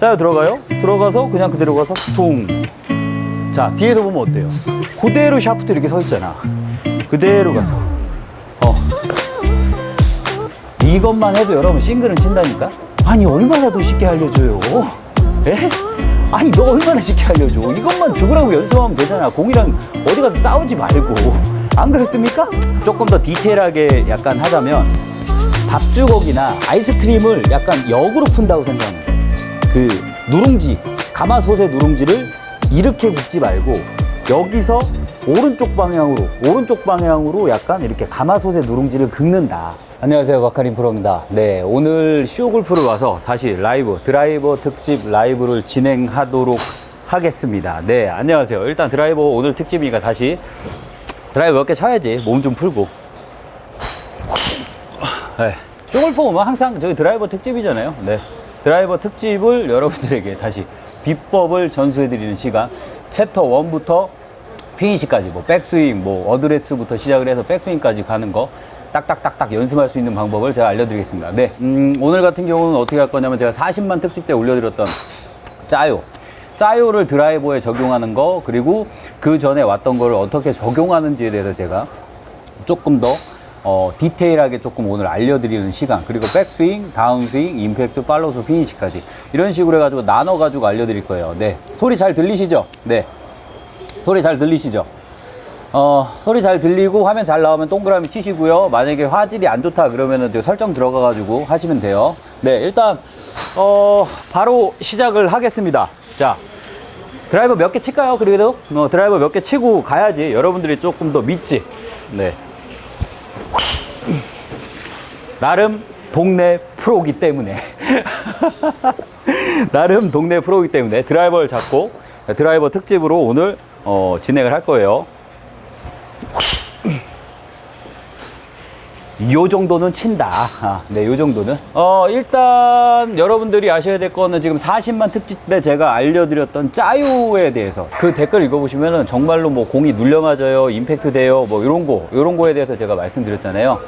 짜요 들어가요? 들어가서 그냥 그대로 가서 퉁. 자, 뒤에서 보면 어때요? 그대로 샤프트 이렇게 서 있잖아. 그대로 가서. 어. 이것만 해도 여러분 싱글은 친다니까? 아니, 얼마나 더 쉽게 알려줘요? 에? 아니, 너 얼마나 쉽게 알려줘? 이것만 죽으라고 연습하면 되잖아. 공이랑 어디 가서 싸우지 말고. 안 그렇습니까? 조금 더 디테일하게 약간 하자면 밥주걱이나 아이스크림을 약간 역으로 푼다고 거예요. 그 누룽지, 가마솥의 누룽지를 이렇게 굽지 말고 여기서 오른쪽 방향으로, 오른쪽 방향으로 약간 이렇게 가마솥의 누룽지를 긁는다. 안녕하세요. 바카린 프로입니다. 네, 오늘 쇼골프를 와서 다시 라이브, 드라이버 특집 라이브를 진행하도록 하겠습니다. 네, 안녕하세요. 일단 드라이버 오늘 특집이니까 다시 드라이버 몇개 쳐야지. 몸 좀 풀고. 네. 쇼골프 오면 항상 저기 드라이버 특집이잖아요. 네. 드라이버 특집을 여러분들에게 다시 비법을 전수해드리는 시간. 챕터 1부터 피니시까지, 뭐, 백스윙, 뭐, 어드레스부터 시작을 해서 백스윙까지 가는 거. 딱딱딱딱 연습할 수 있는 방법을 제가 알려드리겠습니다. 네. 음, 오늘 같은 경우는 어떻게 할 거냐면 제가 40만 특집 때 올려드렸던 짜요. 짜요를 드라이버에 적용하는 거, 그리고 그 전에 왔던 거를 어떻게 적용하는지에 대해서 제가 조금 더 어, 디테일하게 조금 오늘 알려드리는 시간 그리고 백스윙, 다운스윙, 임팩트, 팔로우, 피니시까지 이런 식으로 해가지고 나눠가지고 알려드릴 거예요. 네. 소리 잘 들리시죠? 네. 소리 잘 들리시죠? 어, 소리 잘 들리고 화면 잘 나오면 동그라미 치시고요. 만약에 화질이 안 좋다 그러면은 저 설정 들어가가지고 하시면 돼요. 네 일단 어, 바로 시작을 하겠습니다. 자 드라이버 몇 개 칠까요? 그래도? 어, 드라이버 몇 개 치고 가야지 여러분들이 조금 더 믿지. 네 나름 동네 프로기 때문에 나름 동네 프로기 때문에 드라이버를 잡고 드라이버 특집으로 오늘 어, 진행을 할 거예요. 요 정도는 친다. 아, 네, 요 정도는. 어, 일단 여러분들이 아셔야 될 거는 지금 40만 특집 때 제가 알려드렸던 짜요에 대해서 그 댓글 읽어보시면은 정말로 뭐 공이 눌려 맞아요, 임팩트 돼요, 뭐 이런 거, 이런 거에 대해서 제가 말씀드렸잖아요.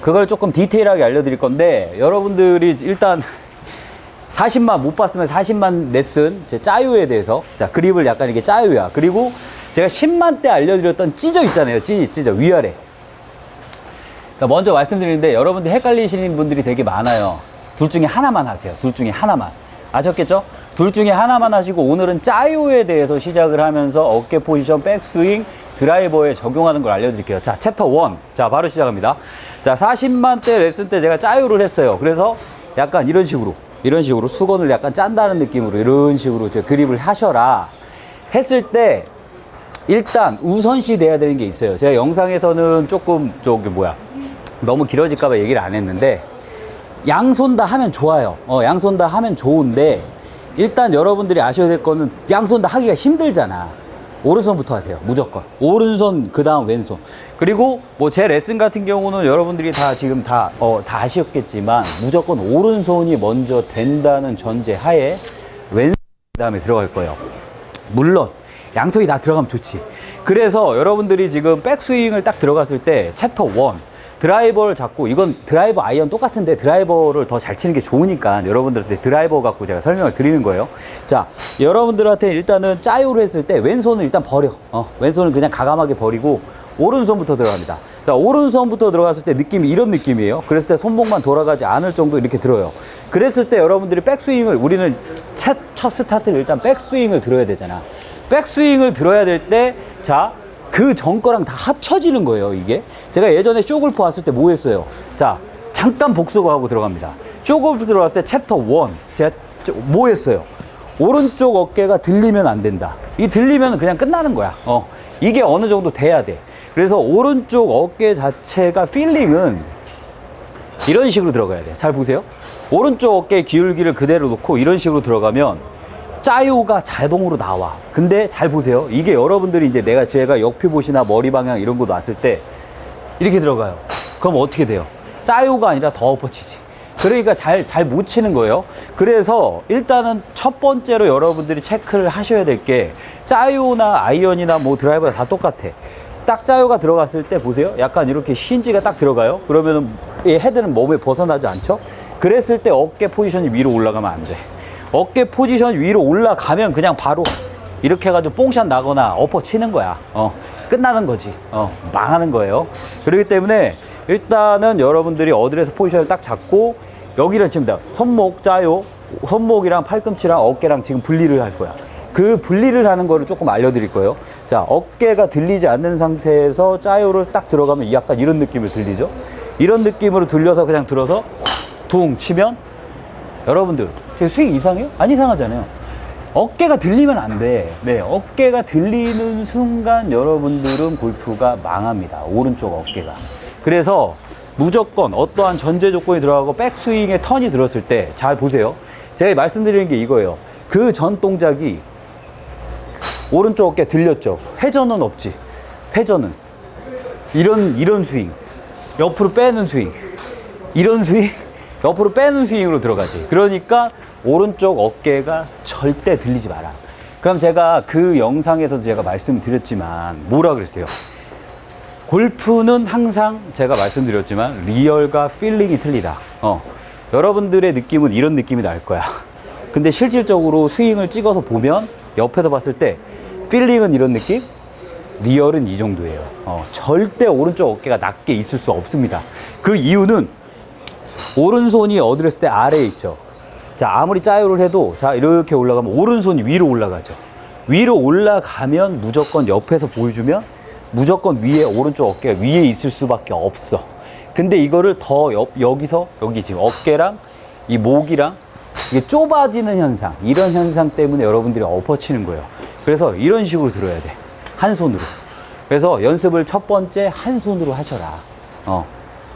그걸 조금 디테일하게 알려드릴 건데 여러분들이 일단 40만 못 봤으면 40만 레슨 제 짜요에 대해서 자 그립을 약간 이게 짜요야 그리고 제가 10만 때 알려드렸던 찢어 있잖아요 찢 찢어 위아래 그러니까 먼저 말씀드리는데 여러분들 헷갈리시는 분들이 되게 많아요. 둘 중에 하나만 하세요. 둘 중에 하나만. 아셨겠죠? 둘 중에 하나만 하시고 오늘은 짜요에 대해서 시작을 하면서 어깨 포지션 백스윙 드라이버에 적용하는 걸 알려드릴게요. 자 챕터 1 자 바로 시작합니다. 자 40만 때 레슨 때 제가 짜요를 했어요. 그래서 약간 이런 식으로 이런 식으로 수건을 약간 짠다는 느낌으로 이런 식으로 제 그립을 하셔라 했을 때 일단 우선시 돼야 되는 게 있어요. 제가 영상에서는 조금 저기 뭐야 너무 길어질까봐 얘기를 안 했는데 양손 다 하면 좋아요. 어, 양손 다 하면 좋은데 일단 여러분들이 아셔야 될 거는 양손 다 하기가 힘들잖아. 오른손부터 하세요. 무조건. 오른손 그 다음 왼손. 그리고 뭐 제 레슨 같은 경우는 여러분들이 다 지금 다, 어, 다 아시겠지만 무조건 오른손이 먼저 된다는 전제 하에 왼손 그 다음에 들어갈 거예요. 물론 양손이 다 들어가면 좋지. 그래서 여러분들이 지금 백스윙을 딱 들어갔을 때 챕터 1 드라이버를 잡고 이건 드라이버 아이언 똑같은데 드라이버를 더 잘 치는 게 좋으니까 여러분들한테 드라이버 갖고 제가 설명을 드리는 거예요. 자, 여러분들한테 일단은 짜요를 했을 때 왼손을 일단 버려. 어, 왼손을 그냥 가감하게 버리고 오른손부터 들어갑니다. 자, 오른손부터 들어갔을 때 느낌이 이런 느낌이에요. 그랬을 때 손목만 돌아가지 않을 정도 이렇게 들어요. 그랬을 때 여러분들이 백스윙을 우리는 첫, 첫 스타트를 일단 백스윙을 들어야 되잖아. 백스윙을 들어야 될 때, 자, 그 전 거랑 다 합쳐지는 거예요, 이게. 제가 예전에 쇼골프 왔을 때 뭐 했어요? 자, 잠깐 복수하고 들어갑니다. 쇼골프 들어왔을 때 챕터 1. 제가 뭐 했어요? 오른쪽 어깨가 들리면 안 된다. 이 들리면 그냥 끝나는 거야. 어. 이게 어느 정도 돼야 돼. 그래서 오른쪽 어깨 자체가 필링은 이런 식으로 들어가야 돼. 잘 보세요. 오른쪽 어깨 기울기를 그대로 놓고 이런 식으로 들어가면 짜요가 자동으로 나와. 근데 잘 보세요. 이게 여러분들이 이제 내가 제가 역표 보시나 머리 방향 이런 거 놨을 때 이렇게 들어가요. 그럼 어떻게 돼요? 짜요가 아니라 더 엎어치지. 그러니까 잘, 잘 못 치는 거예요. 그래서 일단은 첫 번째로 여러분들이 체크를 하셔야 될 게 짜요나 아이언이나 뭐 드라이버가 다 똑같아. 딱 짜요가 들어갔을 때 보세요. 약간 이렇게 힌지가 딱 들어가요. 그러면은 이 헤드는 몸에 벗어나지 않죠? 그랬을 때 어깨 포지션이 위로 올라가면 안 돼. 어깨 포지션 위로 올라가면 그냥 바로 이렇게 해가지고 뽕샷 나거나 엎어 치는 거야. 어, 끝나는 거지. 어, 망하는 거예요. 그렇기 때문에 일단은 여러분들이 어드레스 포지션을 딱 잡고 여기를 지금 다 손목 짜요. 손목이랑 팔꿈치랑 어깨랑 지금 분리를 할 거야. 그 분리를 하는 거를 조금 알려드릴 거예요. 자, 어깨가 들리지 않는 상태에서 짜요를 딱 들어가면 약간 이런 느낌을 들리죠? 이런 느낌으로 들려서 그냥 들어서 둥 치면 여러분들 제 스윙 이상해요? 안 이상하잖아요. 어깨가 들리면 안 돼. 네, 어깨가 들리는 순간 여러분들은 골프가 망합니다. 오른쪽 어깨가. 그래서 무조건 어떠한 전제 조건이 들어가고 백스윙에 턴이 들었을 때 잘 보세요. 제가 말씀드리는 게 이거예요. 그 전 동작이 오른쪽 어깨 들렸죠. 회전은 없지. 회전은 이런 이런 스윙, 옆으로 빼는 스윙, 이런 스윙, 옆으로 빼는 스윙으로 들어가지. 그러니까 오른쪽 어깨가 절대 들리지 마라. 그럼 제가 그 영상에서도 제가 말씀드렸지만 뭐라 그랬어요? 골프는 항상 제가 말씀드렸지만 리얼과 필링이 틀리다. 어. 여러분들의 느낌은 이런 느낌이 날 거야. 근데 실질적으로 스윙을 찍어서 보면 옆에서 봤을 때 필링은 이런 느낌, 리얼은 이 정도예요. 어, 절대 오른쪽 어깨가 낮게 있을 수 없습니다. 그 이유는 오른손이 어드레스 때 아래에 있죠. 자, 아무리 짜요를 해도 자, 이렇게 올라가면 오른손이 위로 올라가죠. 위로 올라가면 무조건 옆에서 보여주면 무조건 위에 오른쪽 어깨가 위에 있을 수밖에 없어. 근데 이거를 더 옆, 여기서 여기 지금 어깨랑 이 목이랑 이게 좁아지는 현상, 이런 현상 때문에 여러분들이 엎어치는 거예요. 그래서 이런 식으로 들어야 돼. 한 손으로. 그래서 연습을 첫 번째 한 손으로 하셔라. 어.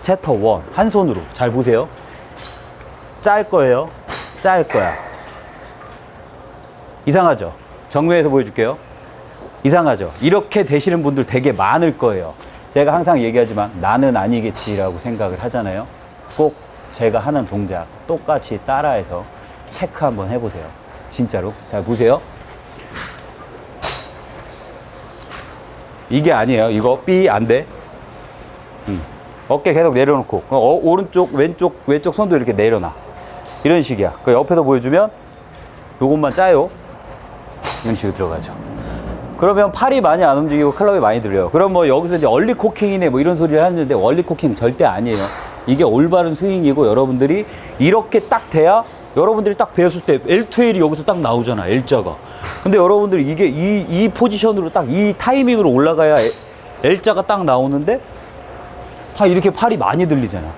챕터 원. 한 손으로. 잘 보세요. 짤 거예요. 짤 거야. 이상하죠? 정면에서 보여줄게요. 이상하죠? 이렇게 되시는 분들 되게 많을 거예요. 제가 항상 얘기하지만 나는 아니겠지라고 생각을 하잖아요. 꼭 제가 하는 동작 똑같이 따라해서 체크 한번 해보세요. 진짜로. 잘 보세요. 이게 아니에요. 이거 삐 안 돼. 음. 어깨 계속 내려놓고 어, 오른쪽 왼쪽 왼쪽 손도 이렇게 내려놔. 이런 식이야. 그 옆에서 보여주면 요것만 짜요. 이런 식으로 들어가죠. 그러면 팔이 많이 안 움직이고 클럽이 많이 들려요. 그럼 뭐 여기서 이제 얼리 코킹이네 뭐 이런 소리를 하는데 얼리 코킹 절대 아니에요. 이게 올바른 스윙이고 여러분들이 이렇게 딱 돼야 여러분들이 딱 배웠을 때 L2L이 여기서 딱 나오잖아. L자가. 근데 여러분들이 이게 이, 이 포지션으로 딱 이 타이밍으로 올라가야 L자가 딱 나오는데 다 이렇게 팔이 많이 들리잖아.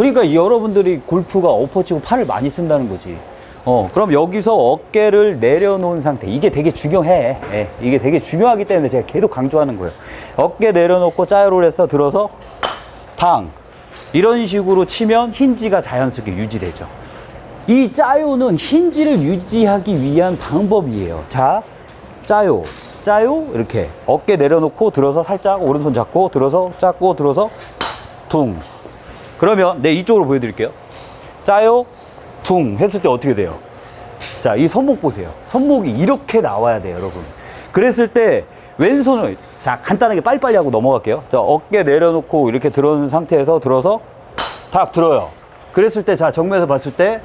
그러니까 이 여러분들이 골프가 엎어치고 팔을 많이 쓴다는 거지. 어, 그럼 여기서 어깨를 내려놓은 상태. 이게 되게 중요해. 예, 이게 되게 중요하기 때문에 제가 계속 강조하는 거예요. 어깨 내려놓고 짜요를 해서 들어서 탕. 이런 식으로 치면 힌지가 자연스럽게 유지되죠. 이 짜요는 힌지를 유지하기 위한 방법이에요. 자, 짜요. 짜요. 이렇게. 어깨 내려놓고 들어서 살짝 오른손 잡고 들어서 잡고 들어서 퉁. 그러면 네 이쪽으로 보여드릴게요. 짜요, 퉁 했을 때 어떻게 돼요? 자, 이 손목 보세요. 손목이 이렇게 나와야 돼요, 여러분. 그랬을 때 왼손을 자 간단하게 빨리빨리 하고 넘어갈게요. 자, 어깨 내려놓고 이렇게 들어오는 상태에서 들어서 탁 들어요. 그랬을 때 자 정면에서 봤을 때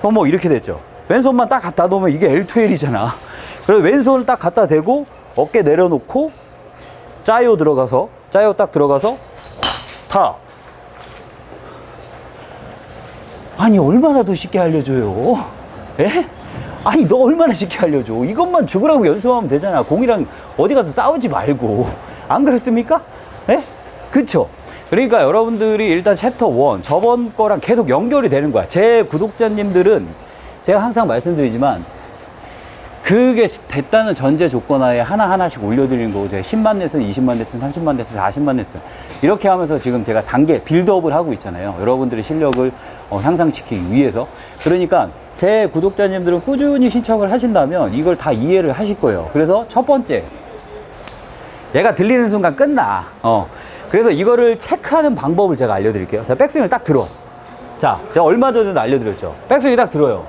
손목 이렇게 됐죠. 왼손만 딱 갖다 놓으면 이게 L2L이잖아. 그래서 왼손을 딱 갖다 대고 어깨 내려놓고 짜요 들어가서 짜요 딱 들어가서 타. 아니 얼마나 더 쉽게 알려줘요? 예? 아니 너 얼마나 쉽게 알려줘? 이것만 죽으라고 연습하면 되잖아. 공이랑 어디 가서 싸우지 말고 안 그렇습니까? 예? 그쵸? 그러니까 여러분들이 일단 챕터 1 저번 거랑 계속 연결이 되는 거야. 제 구독자님들은 제가 항상 말씀드리지만 그게 됐다는 전제 조건 하에 하나하나씩 올려드리는 거고, 제가 10만 레슨, 20만 레슨, 30만 레슨, 40만 레슨. 이렇게 하면서 지금 제가 단계 빌드업을 하고 있잖아요. 여러분들의 실력을 어, 향상시키기 위해서. 그러니까 제 구독자님들은 꾸준히 신청을 하신다면 이걸 다 이해를 하실 거예요. 그래서 첫 번째, 얘가 들리는 순간 끝나. 어. 그래서 이거를 체크하는 방법을 제가 알려드릴게요. 자, 백스윙을 딱 들어. 자, 제가 얼마 전에도 알려드렸죠. 백스윙이 딱 들어요.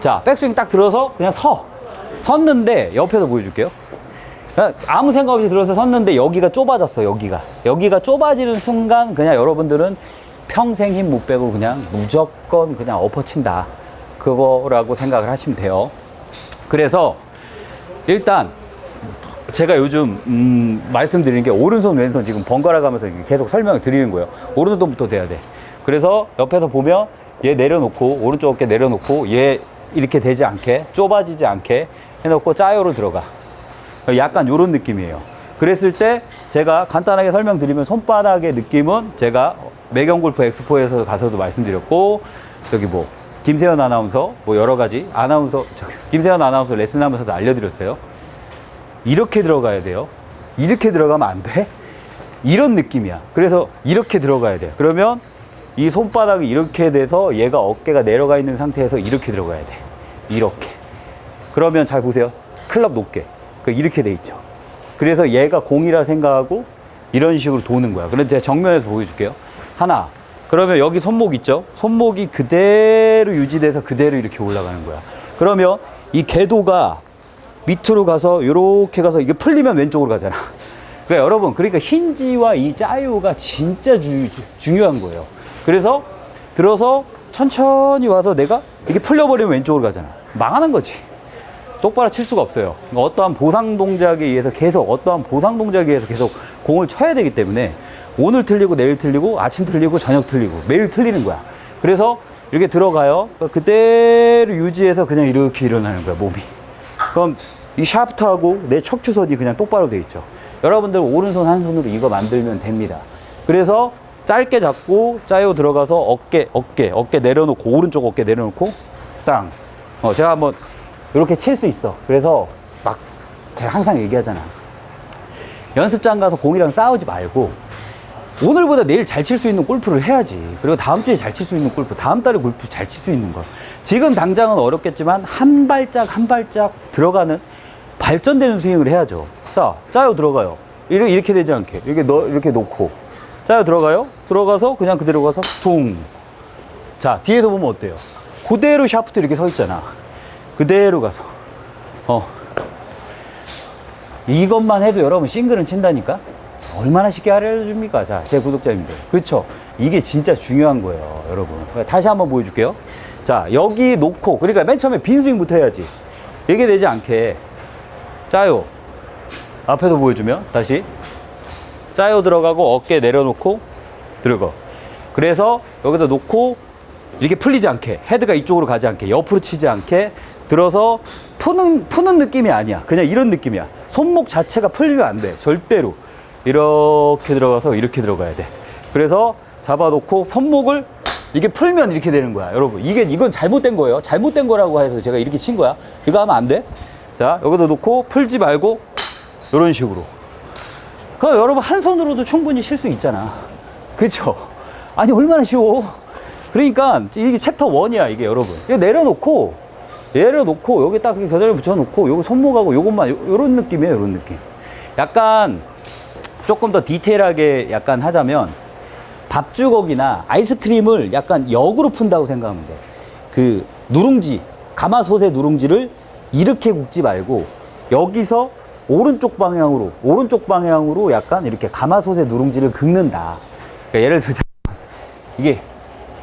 자, 백스윙 딱 들어서 그냥 서. 섰는데 옆에서 보여줄게요. 그냥 아무 생각 없이 들어서 섰는데 여기가 좁아졌어, 여기가. 여기가 좁아지는 순간 그냥 여러분들은 평생 힘 못 빼고 그냥 무조건 그냥 엎어친다. 그거라고 생각을 하시면 돼요. 그래서 일단 제가 요즘 음, 말씀드리는 게 오른손 왼손 지금 번갈아 가면서 계속 설명을 드리는 거예요. 오른손부터 돼야 돼. 그래서 옆에서 보면 얘 내려놓고 오른쪽 어깨 내려놓고 얘 이렇게 되지 않게 좁아지지 않게 해놓고 짜요로 들어가. 약간 요런 느낌이에요. 그랬을 때 제가 간단하게 설명드리면 손바닥의 느낌은 제가 매경 골프 엑스포에서 가서도 말씀드렸고 여기 뭐 김세현 아나운서 뭐 여러 가지 아나운서 저기 김세현 아나운서 레슨하면서도 알려드렸어요. 이렇게 들어가야 돼요. 이렇게 들어가면 안 돼. 이런 느낌이야. 그래서 이렇게 들어가야 돼요. 그러면 이 손바닥이 이렇게 돼서 얘가 어깨가 내려가 있는 상태에서 이렇게 들어가야 돼. 이렇게. 그러면 잘 보세요. 클럽 높게. 그 이렇게 돼 있죠. 그래서 얘가 공이라 생각하고 이런 식으로 도는 거야. 그럼 제가 정면에서 보여줄게요. 하나. 그러면 여기 손목 있죠? 손목이 그대로 유지돼서 그대로 이렇게 올라가는 거야. 그러면 이 궤도가 밑으로 가서 이렇게 가서 이게 풀리면 왼쪽으로 가잖아. 그러니까 여러분, 그러니까 힌지와 이 짜요가 진짜 주- 중요한 거예요. 그래서 들어서 천천히 와서 내가 이게 풀려버리면 왼쪽으로 가잖아. 망하는 거지. 똑바로 칠 수가 없어요. 그러니까 어떠한 보상 동작에 의해서 계속 어떠한 보상 동작에 의해서 계속 공을 쳐야 되기 때문에 오늘 틀리고 내일 틀리고 아침 틀리고 저녁 틀리고 매일 틀리는 거야. 그래서 이렇게 들어가요. 그러니까 그대로 유지해서 그냥 이렇게 일어나는 거야 몸이. 그럼 이 샤프트하고 내 척추선이 그냥 똑바로 돼 있죠. 여러분들 오른손 한 손으로 이거 만들면 됩니다. 그래서 짧게 잡고 짜요 들어가서 어깨 어깨 어깨 내려놓고 오른쪽 어깨 내려놓고 땅. 어 제가 한번 이렇게 칠 수 있어. 그래서 막 제가 항상 얘기하잖아. 연습장 가서 공이랑 싸우지 말고 오늘보다 내일 잘 칠 수 있는 골프를 해야지. 그리고 다음 주에 잘 칠 수 있는 골프, 다음 달에 골프 잘 칠 수 있는 거. 지금 당장은 어렵겠지만 한 발짝 한 발짝 들어가는 발전되는 스윙을 해야죠. 자, 짜요 들어가요. 이렇게, 이렇게 되지 않게 이렇게 넣 이렇게 놓고 짜요 들어가요. 들어가서 그냥 그대로 가서 퉁. 자, 뒤에서 보면 어때요? 그대로 샤프트 이렇게 서 있잖아. 그대로 가서. 어. 이것만 해도 여러분 싱글은 친다니까? 얼마나 쉽게 알려줍니까? 자제 구독자님들. 그쵸? 이게 진짜 중요한 거예요 여러분. 다시 한번 보여줄게요. 자 여기 놓고 그러니까 맨 처음에 빈 스윙부터 해야지. 이게 되지 않게. 짜요. 앞에서 보여주면? 다시. 짜요 들어가고 어깨 내려놓고 들어가. 그래서 여기다 놓고 이렇게 풀리지 않게 헤드가 이쪽으로 가지 않게 옆으로 치지 않게 들어서 푸는 푸는 느낌이 아니야. 그냥 이런 느낌이야. 손목 자체가 풀리면 안 돼. 절대로. 이렇게 들어가서 이렇게 들어가야 돼. 그래서 잡아놓고 손목을 이게 풀면 이렇게 되는 거야 여러분. 이게 이건 잘못된 거예요. 잘못된 거라고 해서 제가 이렇게 친 거야. 이거 하면 안 돼 자 여기다 놓고 풀지 말고 이런 식으로. 그 여러분 한 손으로도 충분히 칠수 있잖아. 그렇죠? 아니 얼마나 쉬워. 그러니까 이게 챕터 원이야 이게 여러분. 이거 내려놓고 내려놓고 여기 딱 겨드랑이 붙여놓고 여기 손목하고 요것만 요- 요런 느낌이에요. 요런 느낌. 약간 조금 더 디테일하게 약간 하자면 밥주걱이나 아이스크림을 약간 역으로 푼다고 생각하면 돼. 그 누룽지, 가마솥의 누룽지를 이렇게 굽지 말고 여기서 오른쪽 방향으로, 오른쪽 방향으로 약간 이렇게 가마솥의 누룽지를 긁는다. 그러니까 예를 들자 이게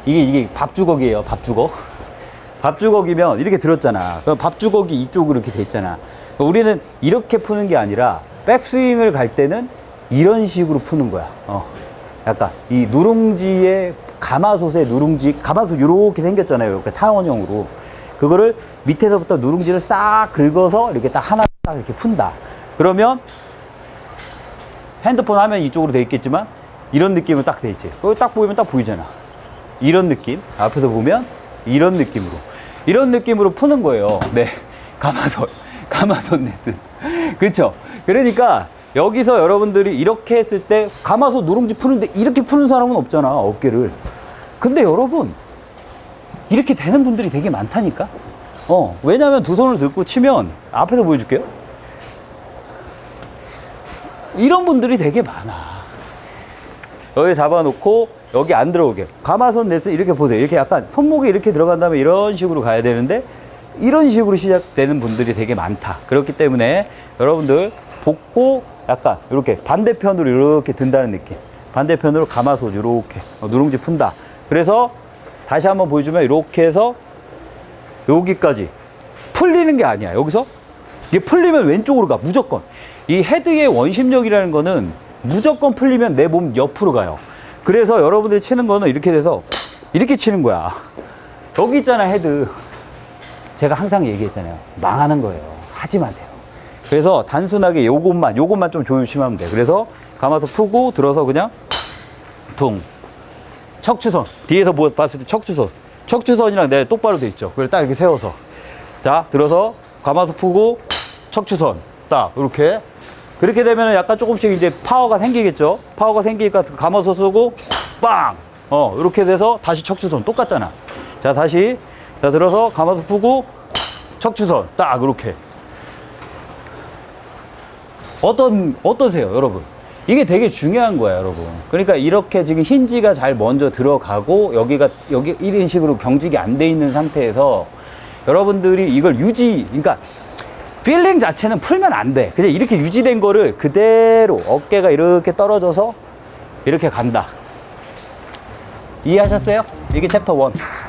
이게 이게 밥주걱이에요. 밥주걱. 밥주걱이면 이렇게 들었잖아. 그럼 밥주걱이 이쪽으로 이렇게 돼 있잖아. 그러니까 우리는 이렇게 푸는 게 아니라 백스윙을 갈 때는 이런 식으로 푸는 거야. 어. 약간 이 누룽지의 가마솥의 누룽지, 가마솥 이렇게 생겼잖아요. 이렇게 타원형으로. 그거를 밑에서부터 누룽지를 싹 긁어서 이렇게 딱 하나 딱 이렇게 푼다. 그러면 핸드폰 화면 이쪽으로 돼 있겠지만 이런 느낌으로 딱 돼 있지. 그거 딱 보이면 딱 보이잖아. 이런 느낌. 앞에서 보면 이런 느낌으로. 이런 느낌으로 푸는 거예요. 네. 가마솥. 가마솥 레슨. 그쵸? 그러니까 여기서 여러분들이 이렇게 했을 때 가마솥 누룽지 푸는데 이렇게 푸는 사람은 없잖아. 어깨를. 근데 여러분, 이렇게 되는 분들이 되게 많다니까? 어, 왜냐면 두 손을 들고 치면 앞에서 보여줄게요. 이런 분들이 되게 많아. 여기 잡아놓고 여기 안 들어오게. 가마솥 넷을 이렇게 보세요. 이렇게 약간 손목이 이렇게 들어간 다음에 이런 식으로 가야 되는데 이런 식으로 시작되는 분들이 되게 많다. 그렇기 때문에 여러분들 복고 약간 이렇게 반대편으로 이렇게 든다는 느낌. 반대편으로 가마솥 이렇게. 어, 누룽지 푼다. 그래서 다시 한번 보여주면 이렇게 해서 여기까지 풀리는 게 아니야. 여기서? 이게 풀리면 왼쪽으로 가. 무조건. 이 헤드의 원심력이라는 거는 무조건 풀리면 내 몸 옆으로 가요. 그래서 여러분들이 치는 거는 이렇게 돼서 이렇게 치는 거야. 여기 있잖아 헤드. 제가 항상 얘기했잖아요. 망하는 거예요. 하지 마세요. 그래서 단순하게 요것만 요것만 좀 조심하면 돼. 그래서 감아서 푸고 들어서 그냥 퉁 척추선 뒤에서 뭐 봤을 때 척추선 척추선이랑 내 똑바로 돼 있죠. 그걸 딱 이렇게 세워서 자 들어서 감아서 푸고 척추선 딱 이렇게 그렇게 되면 약간 조금씩 이제 파워가 생기겠죠. 파워가 생기니까 감아서 쓰고 빵! 어, 이렇게 돼서 다시 척추선 똑같잖아. 자, 다시. 자, 들어서 감아서 푸고 척추선 딱 이렇게. 어떤, 어떠세요, 여러분? 이게 되게 중요한 거야, 여러분. 그러니까 이렇게 지금 힌지가 잘 먼저 들어가고 여기가, 여기 1인식으로 경직이 안 돼 있는 상태에서 여러분들이 이걸 유지, 그러니까 필링 자체는 풀면 안 돼. 그냥 이렇게 유지된 거를 그대로 어깨가 이렇게 떨어져서 이렇게 간다. 이해하셨어요? 이게 챕터 1.